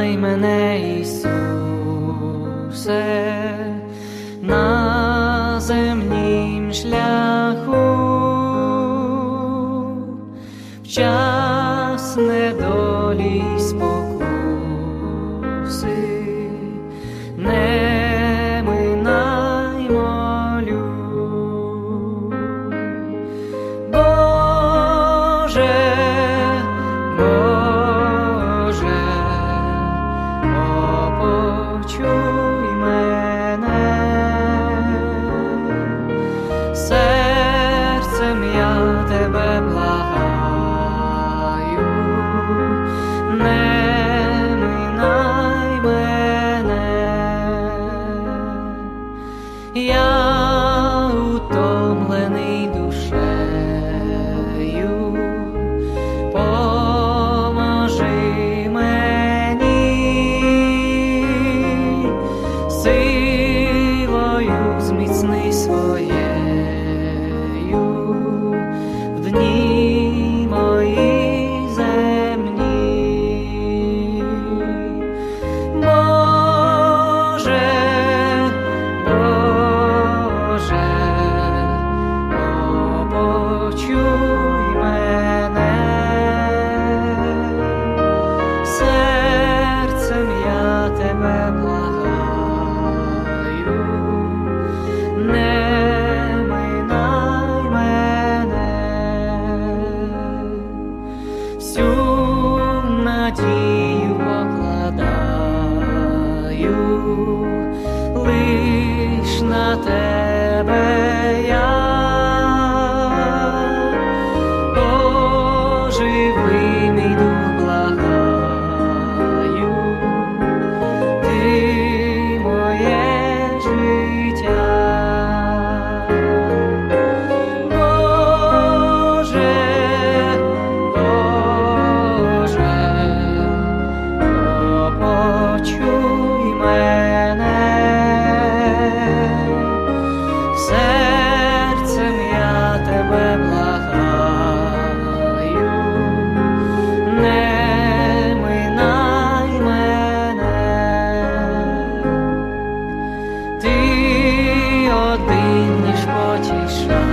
Єднай мене, Ісусе, на земнім шляху, в час недолі спокою. не минай мене, я утомлений душею, поможи мені, силою зміцни своєю в дні. тебе не мене, всю надію покладаю лиш на тебе. shine.